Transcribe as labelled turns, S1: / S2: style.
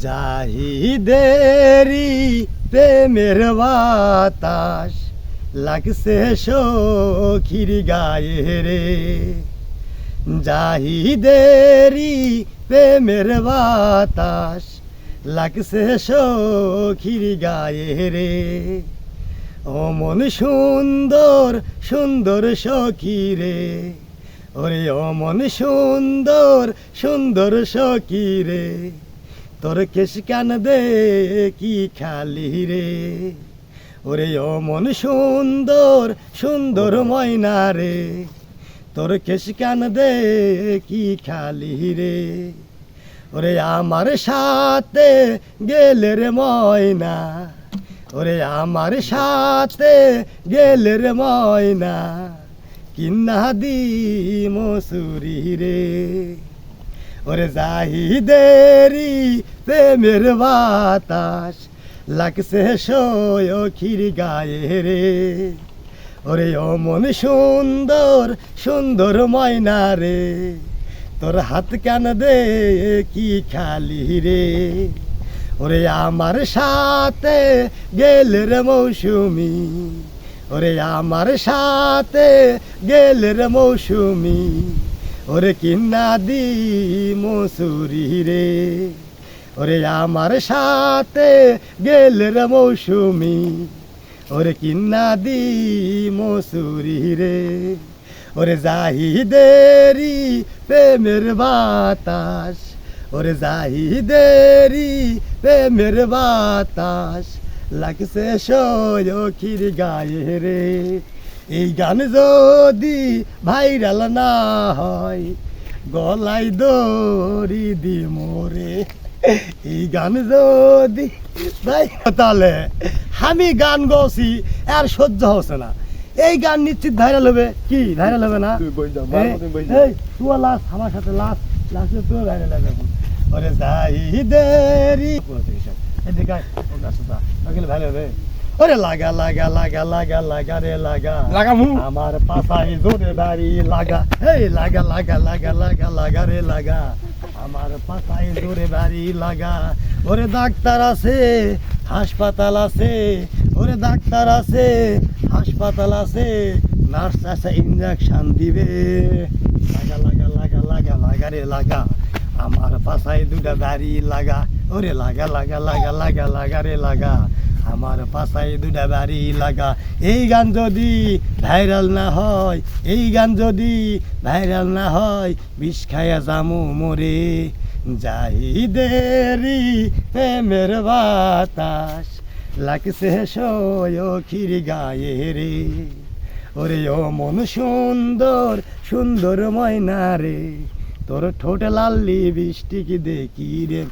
S1: জাহিদেরি, প্রেমের বাতাস। লাগছে সখির গায়ে রে। জাহিদেরি, প্রেমের বাতাস। লাগছে সখির গায়ে রে। ও মন সুন্দর সুন্দর সখী রে। ওরে ও মন সুন্দর সুন্দর সখী রে। তোর কেশ কান দে কি খালি রে? ওরে ও মন সুন্দর সুন্দর ময়না রে। তোর কেশ কান দে কি খালি রে? ওরে আমার সাথে গেলে রে ময়না। ওরে আমার সাথে গেলে রে ময়না। কিন্না দি মসুরি রে। ওরে জাহিদেরি প্রেমের বাতাস লাগছে সয়খির গায়ে রে। ওরে ও মন সুন্দর সুন্দর ময়না রে। তোর হাত কান দে কি খালি রে? ওরে আমার সাথে গেল রে মৌসুমি। ওরে আমার সাথে গেল রে মৌসুমি। ওরে কিন্না দি মসুরি রে। ওরে আমার সাথে গেল রে মৌসুমি। ওরে কিন্না দি মসুরি রে। ওরে জাহিদেরি প্রেমের বাতাস। ওরে জাহিদেরি প্রেমের বাতাস। লাগছে সয়খির গায়ে রে। এই গান যদি ভাইরাল না হয়, গলায় দড়ি দি মোরে এই গান যদি ভাই তাহলে আমি গান গছি আর সহ্য হচ্ছে না। এই গান নিশ্চিত ভাইরাল হবে। কি ভাইরাল হবে না?
S2: তুই
S1: তুই আমার সাথে লাসে তুই ভাইরাল হবে ওরে যাই দেরি এদিকে ভাইরাল হবে। ওরে লাগা লাগা লাগা লাগা লাগা রে লাগা।
S2: লাগামু
S1: আমার পাশায় জোরে বাড়ি লাগা। এই লাগা লাগা লাগা লাগা লাগা রে লাগা। আমার পাশায় জোরে বাড়ি লাগা। ওরে ডাক্তার আছে, হাসপাতাল আছে, ওরে ডাক্তার আছে, হাসপাতাল আছে, নার্স আছে ইঞ্জেকশন দিবে। লাগা লাগা লাগা লাগা লাগা রে লাগা। আমার পাশায় দুটা বাড়ি লাগা। ওরে লাগা লাগা লাগা লাগা লাগা রে লাগা। আমার পাশায় দুটা বাড়ি লাগা। এই গান যদি ভাইরাল না হয়, এই গান যদি ভাইরাল না হয়, বিষ খায়া জামু মরে। যাই দেরি প্রেমের বাতাস, লাগছে সয়খির গায়ে রে। ওরে ও মন সুন্দর সুন্দর ময়না রে। তোর ঠোঁট লাল্লি বৃষ্টি কি দেখি রে।